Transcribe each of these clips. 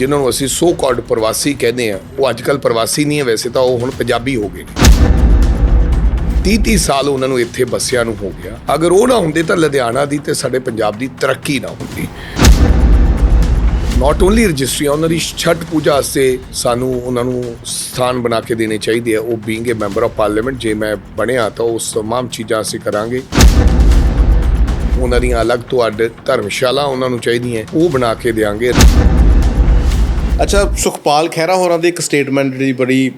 ਜਿਨ੍ਹਾਂ ਨੂੰ ਅਸੀਂ ਸੋ ਕਾਲਡ ਪ੍ਰਵਾਸੀ ਕਹਿੰਦੇ ਆ ਉਹ ਅੱਜ ਅੱਜਕੱਲ ਪ੍ਰਵਾਸੀ ਨਹੀਂ ਹੈ, ਵੈਸੇ ਤਾਂ ਉਹ ਹੁਣ ਪੰਜਾਬੀ ਹੋ ਗਏ ਨੇ। 30-30 ਸਾਲ ਉਹਨਾਂ ਨੂੰ ਇੱਥੇ ਬੱਸਿਆਂ ਨੂੰ ਹੋ ਗਿਆ। ਅਗਰ ਉਹ ਨਾ ਹੁੰਦੇ ਤਾਂ ਲੁਧਿਆਣਾ ਦੀ ਤੇ ਸਾਡੇ ਪੰਜਾਬ ਦੀ ਤਰੱਕੀ ਨਾ ਹੁੰਦੀ। ਨਾਟ ਓਨਲੀ ਰਜਿਸਟਰੀਆਂ ਉਹਨਾਂ ਦੀ ਛਠ ਪੂਜਾ ਵਾਸਤੇ ਸਾਨੂੰ ਉਹਨਾਂ ਨੂੰ ਸਥਾਨ ਬਣਾ ਕੇ ਦੇਣੇ ਚਾਹੀਦੇ ਆ। ਉਹ being a member of parliament ਜੇ ਮੈਂ ਬਣਿਆ ਤਾਂ ਉਸ ਤਮਾਮ ਚੀਜ਼ਾਂ ਅਸੀਂ ਕਰਾਂਗੇ। ਉਹਨਾਂ ਦੀਆਂ ਅਲੱਗ ਤੋਂ ਅੱਡ ਧਰਮਸ਼ਾਲਾ ਉਹਨਾਂ ਨੂੰ ਚਾਹੀਦੀਆਂ। ਉਹ ਬਣਾ ਕੇ ਦੇਾਂਗੇ ਅੱਛਾ ਸੁਖਪਾਲ ਖਹਿਰਾ ਹੋਰਾਂ ਦੀ ਇੱਕ ਸਟੇਟਮੈਂਟ ਜਿਹੜੀ ਬੜੀ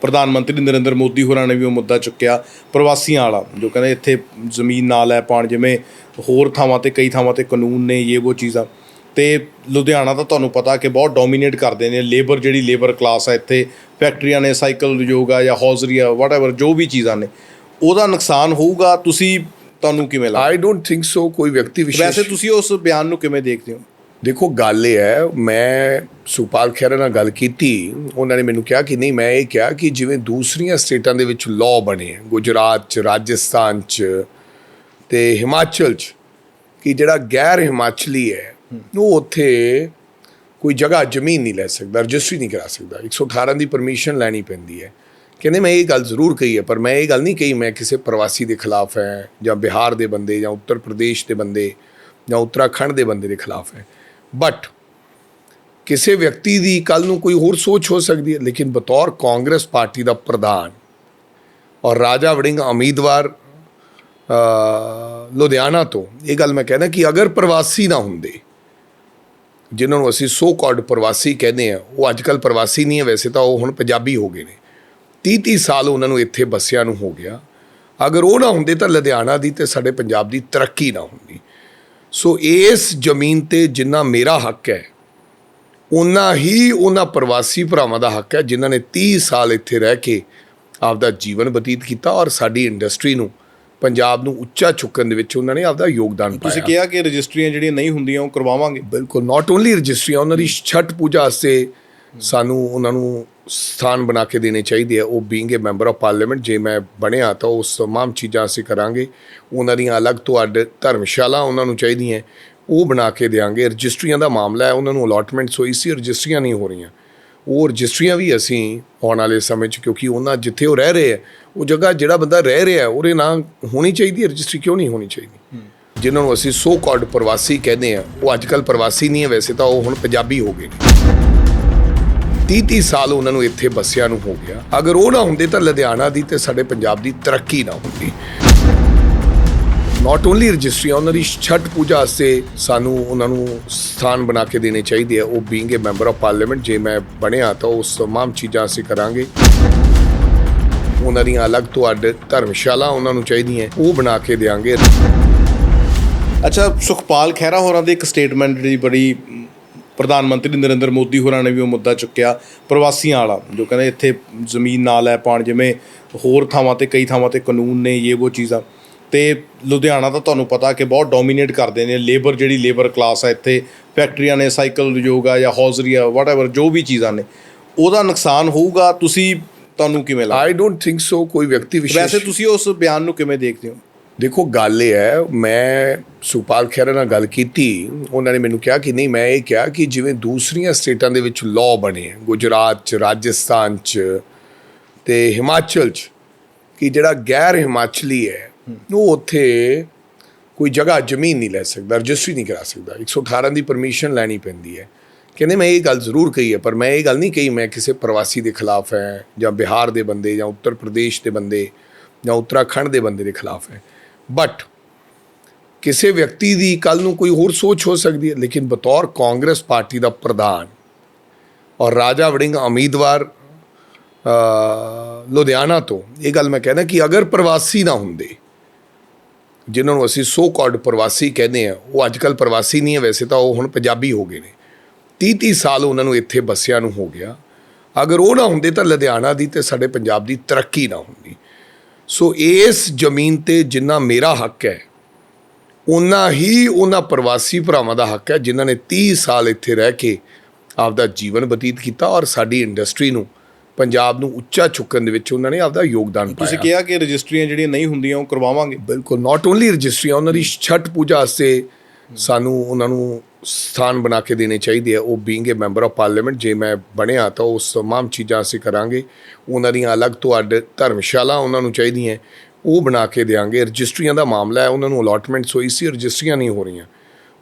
ਪ੍ਰਧਾਨ ਮੰਤਰੀ ਨਰਿੰਦਰ ਮੋਦੀ ਹੋਰਾਂ ਨੇ ਵੀ ਉਹ ਮੁੱਦਾ ਚੁੱਕਿਆ ਪ੍ਰਵਾਸੀਆਂ ਵਾਲਾ ਜੋ ਕਹਿੰਦੇ ਇੱਥੇ ਜ਼ਮੀਨ ਨਾ ਲੈ ਪਾਣ ਜਿਵੇਂ ਹੋਰ ਥਾਵਾਂ ਤੇ ਕਈ ਥਾਵਾਂ ਤੇ ਕਾਨੂੰਨ ਨੇ ਇਹ ਉਹ ਚੀਜ਼ਾਂ। ਤੇ ਲੁਧਿਆਣਾ ਤਾਂ ਤੁਹਾਨੂੰ ਪਤਾ ਕਿ ਬਹੁਤ ਡੋਮੀਨੇਟ ਕਰਦੇ ਨੇ ਲੇਬਰ ਜਿਹੜੀ ਲੇਬਰ ਕਲਾਸ ਹੈ ਇੱਥੇ ਫੈਕਟਰੀਆਂ ਨੇ ਸਾਈਕਲ ਉਦਯੋਗ ਆ ਜਾਂ ਹੌਜ਼ਰੀ ਆ ਵਾਟਐਵਰ ਜੋ ਵੀ ਚੀਜ਼ਾਂ ਨੇ ਉਹਦਾ ਨੁਕਸਾਨ ਹੋਊਗਾ ਤੁਸੀਂ ਤੁਹਾਨੂੰ ਕਿਵੇਂ ਲੱਗਦਾ? ਆਈ ਡੋਨਟ ਥਿੰਕ ਸੋ ਕੋਈ ਵਿਅਕਤੀ ਵਿਸ਼ੇਸ਼ ਵੈਸੇ ਤੁਸੀਂ ਉਸ ਬਿਆਨ ਨੂੰ ਕਿਵੇਂ ਦੇਖਦੇ ਹੋ? ਦੇਖੋ ਗੱਲ ਇਹ ਹੈ ਮੈਂ ਸੁਪਾਲ ਖਹਿਰਾ ਨਾਲ ਗੱਲ ਕੀਤੀ ਉਹਨਾਂ ਨੇ ਮੈਨੂੰ ਕਿਹਾ ਕਿ ਨਹੀਂ ਮੈਂ ਇਹ ਕਿਹਾ ਕਿ ਜਿਵੇਂ ਦੂਸਰੀਆਂ ਸਟੇਟਾਂ ਦੇ ਵਿੱਚ ਲਾਅ ਬਣੇ ਗੁਜਰਾਤ ਚ ਰਾਜਸਥਾਨ ਚ ਤੇ ਹਿਮਾਚਲ ਚ ਕਿ ਜਿਹੜਾ ਗੈਰ ਹਿਮਾਚਲੀ ਹੈ ਉਹ ਉੱਥੇ ਕੋਈ ਜਗ੍ਹਾ ਜ਼ਮੀਨ ਨਹੀਂ ਲੈ ਸਕਦਾ ਰਜਿਸਟਰੀ ਨਹੀਂ ਕਰਾ ਸਕਦਾ 118 ਦੀ ਪਰਮਿਸ਼ਨ ਲੈਣੀ ਪੈਂਦੀ ਹੈ। ਕਹਿੰਦੇ ਮੈਂ ਇਹ ਗੱਲ ਜ਼ਰੂਰ ਕਹੀ ਹੈ ਪਰ ਮੈਂ ਇਹ ਗੱਲ ਨਹੀਂ ਕਹੀ ਮੈਂ ਕਿਸੇ ਪ੍ਰਵਾਸੀ ਦੇ ਖਿਲਾਫ ਹੈ ਜਾਂ ਬਿਹਾਰ ਦੇ ਬੰਦੇ ਜਾਂ ਉੱਤਰ ਪ੍ਰਦੇਸ਼ ਦੇ ਬੰਦੇ ਜਾਂ ਉੱਤਰਾਖੰਡ ਦੇ ਬੰਦੇ ਦੇ ਖਿਲਾਫ ਹੈ। ਬਟ ਕਿਸੇ ਵਿਅਕਤੀ ਦੀ ਕੱਲ ਨੂੰ ਕੋਈ ਹੋਰ ਸੋਚ ਹੋ ਸਕਦੀ ਹੈ। ਲੇਕਿਨ ਬਤੌਰ ਕਾਂਗਰਸ ਪਾਰਟੀ ਦਾ ਪ੍ਰਧਾਨ ਔਰ ਰਾਜਾ ਵੜਿੰਗ ਉਮੀਦਵਾਰ ਲੁਧਿਆਣਾ ਤੋਂ ਇਹ ਗੱਲ ਮੈਂ ਕਹਿੰਦਾ ਕਿ ਅਗਰ ਪ੍ਰਵਾਸੀ ਨਾ ਹੁੰਦੇ, ਜਿਨ੍ਹਾਂ ਨੂੰ ਅਸੀਂ ਸੋ ਕਾਲਡ ਪ੍ਰਵਾਸੀ ਕਹਿੰਦੇ ਆ ਉਹ ਅੱਜ ਅੱਜਕੱਲ ਪ੍ਰਵਾਸੀ ਨਹੀਂ ਹੈ, ਵੈਸੇ ਤਾਂ ਉਹ ਹੁਣ ਪੰਜਾਬੀ ਹੋ ਗਏ ਨੇ। 30-30 ਸਾਲ ਉਹਨਾਂ ਨੂੰ ਇੱਥੇ ਬੱਸਿਆਂ ਨੂੰ ਹੋ ਗਿਆ। ਅਗਰ ਉਹ ਨਾ ਹੁੰਦੇ ਤਾਂ ਲੁਧਿਆਣਾ ਦੀ ਤੇ ਸਾਡੇ ਪੰਜਾਬ ਦੀ ਤਰੱਕੀ ਨਾ ਹੁੰਦੀ। ਸੋ ਇਸ ਜ਼ਮੀਨ ਤੇ ਜਿੰਨਾ ਮੇਰਾ ਹੱਕ ਹੈ ਉਨਾ ਹੀ ਉਹਨਾਂ ਪ੍ਰਵਾਸੀ ਭਰਾਵਾਂ ਦਾ ਹੱਕ ਹੈ ਜਿਨ੍ਹਾਂ ਨੇ 30 ਸਾਲ ਇੱਥੇ ਰਹਿ ਕੇ ਆਪਦਾ ਜੀਵਨ ਬਤੀਤ ਕੀਤਾ ਔਰ ਸਾਡੀ ਇੰਡਸਟਰੀ ਨੂੰ ਪੰਜਾਬ ਨੂੰ ਉੱਚਾ ਚੁੱਕਣ ਦੇ ਵਿੱਚ ਉਹਨਾਂ ਨੇ ਆਪਦਾ ਯੋਗਦਾਨ ਤੁਸੀਂ ਪਾਇਆ। ਕਿਹਾ ਕਿ ਰਜਿਸਟਰੀਆਂ ਜਿਹੜੀਆਂ ਨਹੀਂ ਹੁੰਦੀਆਂ ਉਹ ਕਰਵਾਵਾਂਗੇ। ਬਿਲਕੁਲ ਨਾਟ ਓਨਲੀ ਰਜਿਸਟਰੀਆਂ ਉਹਨਾਂ ਦੀ ਛਠ ਪੂਜਾ ਵਾਸਤੇ ਸਾਨੂੰ ਉਹਨਾਂ ਨੂੰ ਸਥਾਨ ਬਣਾ ਕੇ ਦੇਣੇ ਚਾਹੀਦੇ ਆ ਉਹ being a member of parliament ਜੇ ਮੈਂ ਬਣਿਆ ਤਾਂ ਉਸ ਤਮਾਮ ਚੀਜ਼ਾਂ ਅਸੀਂ ਕਰਾਂਗੇ। ਉਹਨਾਂ ਦੀਆਂ ਅਲੱਗ ਤੋਂ ਅੱਡ ਧਰਮਸ਼ਾਲਾ ਉਹਨਾਂ ਨੂੰ ਚਾਹੀਦੀਆਂ ਉਹ ਬਣਾ ਕੇ ਦੇਾਂਗੇ ਰਜਿਸਟਰੀਆਂ ਦਾ ਮਾਮਲਾ ਹੈ ਉਹਨਾਂ ਨੂੰ ਅਲਾਟਮੈਂਟਸ ਹੋਈ ਸੀ ਰਜਿਸਟਰੀਆਂ ਨਹੀਂ ਹੋ ਰਹੀਆਂ। ਉਹ ਰਜਿਸਟਰੀਆਂ ਵੀ ਅਸੀਂ ਆਉਣ ਵਾਲੇ ਸਮੇਂ 'ਚ ਕਿਉਂਕਿ ਉਹਨਾਂ ਜਿੱਥੇ ਉਹ ਰਹਿ ਰਹੇ ਆ ਉਹ ਜਗ੍ਹਾ ਜਿਹੜਾ ਬੰਦਾ ਰਹਿ ਰਿਹਾ ਹੈ, ਉਹਦੇ ਨਾਂ ਹੋਣੀ ਚਾਹੀਦੀ ਹੈ ਰਜਿਸਟਰੀ ਕਿਉਂ ਨਹੀਂ ਹੋਣੀ ਚਾਹੀਦੀ? ਜਿਨ੍ਹਾਂ ਨੂੰ ਅਸੀਂ ਸੋ ਕਾਲਡ ਪ੍ਰਵਾਸੀ ਕਹਿੰਦੇ ਆ ਉਹ ਅੱਜਕੱਲ ਪ੍ਰਵਾਸੀ ਨਹੀਂ ਹੈ ਵੈਸੇ ਤਾਂ ਉਹ ਹੁਣ ਪੰਜਾਬੀ ਹੋ ਗਏ ਨੇ। 30-30 ਸਾਲ ਉਹਨਾਂ ਨੂੰ ਇੱਥੇ ਬੱਸਿਆਂ ਨੂੰ ਹੋ ਗਿਆ। ਅਗਰ ਉਹ ਨਾ ਹੁੰਦੇ ਤਾਂ ਲੁਧਿਆਣਾ ਦੀ ਤੇ ਸਾਡੇ ਪੰਜਾਬ ਦੀ ਤਰੱਕੀ ਨਾ ਹੁੰਦੀ। ਨਾਟ ਓਨਲੀ ਰਜਿਸਟਰੀਆਂ, ਉਹਨਾਂ ਦੀ ਛਠ ਪੂਜਾ ਵਾਸਤੇ ਸਾਨੂੰ ਉਹਨਾਂ ਨੂੰ ਸਥਾਨ ਬਣਾ ਕੇ ਦੇਣੇ ਚਾਹੀਦੇ ਆ। ਉਹ being a member of parliament ਜੇ ਮੈਂ ਬਣਿਆ ਤਾਂ ਉਸ ਤਮਾਮ ਚੀਜ਼ਾਂ ਅਸੀਂ ਕਰਾਂਗੇ। ਉਹਨਾਂ ਦੀਆਂ ਅਲੱਗ ਤੋਂ ਅੱਡ ਧਰਮਸ਼ਾਲਾ ਉਹਨਾਂ ਨੂੰ ਚਾਹੀਦੀਆਂ, ਉਹ ਬਣਾ ਕੇ ਦੇਾਂਗੇ ਅੱਛਾ, ਸੁਖਪਾਲ ਖਹਿਰਾ ਹੋਰਾਂ ਦੀ ਇੱਕ ਸਟੇਟਮੈਂਟ ਜਿਹੜੀ ਬੜੀ ਪ੍ਰਧਾਨ ਮੰਤਰੀ ਨਰਿੰਦਰ ਮੋਦੀ ਹੋਰਾਂ ਨੇ ਵੀ ਉਹ ਮੁੱਦਾ ਚੁੱਕਿਆ ਪ੍ਰਵਾਸੀਆਂ ਵਾਲਾ ਜੋ ਕਹਿੰਦੇ ਇੱਥੇ ਜ਼ਮੀਨ ਨਾ ਲੈ ਪਾਣ ਜਿਵੇਂ ਹੋਰ ਥਾਵਾਂ ਤੇ ਕਈ ਥਾਵਾਂ ਤੇ ਕਾਨੂੰਨ ਨੇ ਇਹ ਉਹ ਚੀਜ਼ਾਂ। ਤੇ ਲੁਧਿਆਣਾ ਤਾਂ ਤੁਹਾਨੂੰ ਪਤਾ ਕਿ ਬਹੁਤ ਡੋਮੀਨੇਟ ਕਰਦੇ ਨੇ ਲੇਬਰ ਜਿਹੜੀ ਲੇਬਰ ਕਲਾਸ ਹੈ ਇੱਥੇ ਫੈਕਟਰੀਆਂ ਨੇ ਸਾਈਕਲ ਉਦਯੋਗ ਆ ਜਾਂ ਹੌਜ਼ਰੀ ਆ ਵਾਟਐਵਰ ਜੋ ਵੀ ਚੀਜ਼ਾਂ ਨੇ ਉਹਦਾ ਨੁਕਸਾਨ ਹੋਊਗਾ ਤੁਸੀਂ ਤੁਹਾਨੂੰ ਕਿਵੇਂ ਲੱਗਦਾ? ਆਈ ਡੋਨਟ ਥਿੰਕ ਸੋ ਕੋਈ ਵਿਅਕਤੀ ਵਿਸ਼ੇਸ਼ ਵੈਸੇ ਤੁਸੀਂ ਉਸ ਬਿਆਨ ਨੂੰ ਕਿਵੇਂ ਦੇਖਦੇ ਹੋ? ਦੇਖੋ ਗੱਲ ਇਹ ਹੈ ਮੈਂ ਸੁਪਾਲ ਖਹਿਰਾ ਨਾਲ ਗੱਲ ਕੀਤੀ ਉਹਨਾਂ ਨੇ ਮੈਨੂੰ ਕਿਹਾ ਕਿ ਨਹੀਂ ਮੈਂ ਇਹ ਕਿਹਾ ਕਿ ਜਿਵੇਂ ਦੂਸਰੀਆਂ ਸਟੇਟਾਂ ਦੇ ਵਿੱਚ ਲਾਅ ਬਣੇ ਗੁਜਰਾਤ ਚ ਰਾਜਸਥਾਨ ਚ ਤੇ ਹਿਮਾਚਲ ਚ ਕਿ ਜਿਹੜਾ ਗੈਰ ਹਿਮਾਚਲੀ ਹੈ ਉਹ ਉੱਥੇ ਕੋਈ ਜਗ੍ਹਾ ਜ਼ਮੀਨ ਨਹੀਂ ਲੈ ਸਕਦਾ ਰਜਿਸਟਰੀ ਨਹੀਂ ਕਰਾ ਸਕਦਾ। 118 ਦੀ ਪਰਮਿਸ਼ਨ ਲੈਣੀ ਪੈਂਦੀ ਹੈ। ਕਹਿੰਦੇ ਮੈਂ ਇਹ ਗੱਲ ਜ਼ਰੂਰ ਕਹੀ ਹੈ ਪਰ ਮੈਂ ਇਹ ਗੱਲ ਨਹੀਂ ਕਹੀ ਮੈਂ ਕਿਸੇ ਪ੍ਰਵਾਸੀ ਦੇ ਖਿਲਾਫ ਹੈ ਜਾਂ ਬਿਹਾਰ ਦੇ ਬੰਦੇ ਜਾਂ ਉੱਤਰ ਪ੍ਰਦੇਸ਼ ਦੇ ਬੰਦੇ ਜਾਂ ਉੱਤਰਾਖੰਡ ਦੇ ਬੰਦੇ ਦੇ ਖਿਲਾਫ ਹੈ। ਬਟ ਕਿਸੇ ਵਿਅਕਤੀ ਦੀ ਕੱਲ ਨੂੰ ਕੋਈ ਹੋਰ ਸੋਚ ਹੋ ਸਕਦੀ ਹੈ। ਲੇਕਿਨ ਬਤੌਰ ਕਾਂਗਰਸ ਪਾਰਟੀ ਦਾ ਪ੍ਰਧਾਨ ਔਰ ਰਾਜਾ ਵੜਿੰਗ ਉਮੀਦਵਾਰ ਲੁਧਿਆਣਾ ਤੋਂ ਇਹ ਗੱਲ ਮੈਂ ਕਹਿੰਦਾ ਕਿ ਅਗਰ ਪ੍ਰਵਾਸੀ ਨਾ ਹੁੰਦੇ, ਜਿਨ੍ਹਾਂ ਨੂੰ ਅਸੀਂ ਸੋ ਕਾਲਡ ਪ੍ਰਵਾਸੀ ਕਹਿੰਦੇ ਆ ਉਹ ਅੱਜਕੱਲ ਪ੍ਰਵਾਸੀ ਨਹੀਂ ਹੈ, ਵੈਸੇ ਤਾਂ ਉਹ ਹੁਣ ਪੰਜਾਬੀ ਹੋ ਗਏ ਨੇ। 30-30 ਸਾਲ ਉਹਨਾਂ ਨੂੰ ਇੱਥੇ ਬੱਸਿਆਂ ਨੂੰ ਹੋ ਗਿਆ। ਅਗਰ ਉਹ ਨਾ ਹੁੰਦੇ ਤਾਂ ਲੁਧਿਆਣਾ ਦੀ ਤੇ ਸਾਡੇ ਪੰਜਾਬ ਦੀ ਤਰੱਕੀ ਨਾ ਹੁੰਦੀ। ਸੋ ਇਸ ਜ਼ਮੀਨ ਤੇ ਜਿੰਨਾ ਮੇਰਾ ਹੱਕ ਹੈ ਉਨਾ ਹੀ ਉਹਨਾਂ ਪ੍ਰਵਾਸੀ ਭਰਾਵਾਂ ਦਾ ਹੱਕ ਹੈ ਜਿਨ੍ਹਾਂ ਨੇ 30 ਸਾਲ ਇੱਥੇ ਰਹਿ ਕੇ ਆਪਦਾ ਜੀਵਨ ਬਤੀਤ ਕੀਤਾ ਔਰ ਸਾਡੀ ਇੰਡਸਟਰੀ ਨੂੰ ਪੰਜਾਬ ਨੂੰ ਉੱਚਾ ਚੁੱਕਣ ਦੇ ਵਿੱਚ ਉਹਨਾਂ ਨੇ ਆਪਦਾ ਯੋਗਦਾਨ ਤੁਸੀਂ ਪਾਇਆ। ਕਿਹਾ ਕਿ ਰਜਿਸਟਰੀਆਂ ਜਿਹੜੀਆਂ ਨਹੀਂ ਹੁੰਦੀਆਂ ਉਹ ਕਰਵਾਵਾਂਗੇ। ਬਿਲਕੁਲ ਨਾਟ ਓਨਲੀ ਰਜਿਸਟਰੀਆਂ ਉਹਨਾਂ ਦੀ ਛਠ ਪੂਜਾ ਵਾਸਤੇ ਸਾਨੂੰ ਉਹਨਾਂ ਨੂੰ ਸਥਾਨ ਬਣਾ ਕੇ ਦੇਣੇ ਚਾਹੀਦੇ ਆ ਉਹ being a member of parliament ਜੇ ਮੈਂ ਬਣਿਆ ਤਾਂ ਉਸ ਤਮਾਮ ਚੀਜ਼ਾਂ ਅਸੀਂ ਕਰਾਂਗੇ। ਉਹਨਾਂ ਦੀਆਂ ਅਲੱਗ ਤੋਂ ਅੱਡ ਧਰਮਸ਼ਾਲਾ ਉਹਨਾਂ ਨੂੰ ਚਾਹੀਦੀਆਂ ਉਹ ਬਣਾ ਕੇ ਦੇਵਾਂਗੇ ਰਜਿਸਟਰੀਆਂ ਦਾ ਮਾਮਲਾ ਹੈ, ਉਹਨਾਂ ਨੂੰ ਅਲਾਟਮੈਂਟਸ ਹੋਈ ਸੀ, ਰਜਿਸਟਰੀਆਂ ਨਹੀਂ ਹੋ ਰਹੀਆਂ।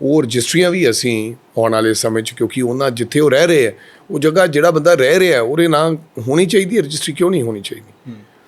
ਉਹ ਰਜਿਸਟਰੀਆਂ ਵੀ ਅਸੀਂ ਆਉਣ ਵਾਲੇ ਸਮੇਂ 'ਚ, ਕਿਉਂਕਿ ਉਹਨਾਂ ਜਿੱਥੇ ਉਹ ਰਹਿ ਰਹੇ ਆ ਉਹ ਜਗ੍ਹਾ ਜਿਹੜਾ ਬੰਦਾ ਰਹਿ ਰਿਹਾ ਉਹਦੇ ਨਾਂ ਹੋਣੀ ਚਾਹੀਦੀ ਹੈ, ਰਜਿਸਟਰੀ ਕਿਉਂ ਨਹੀਂ ਹੋਣੀ ਚਾਹੀਦੀ?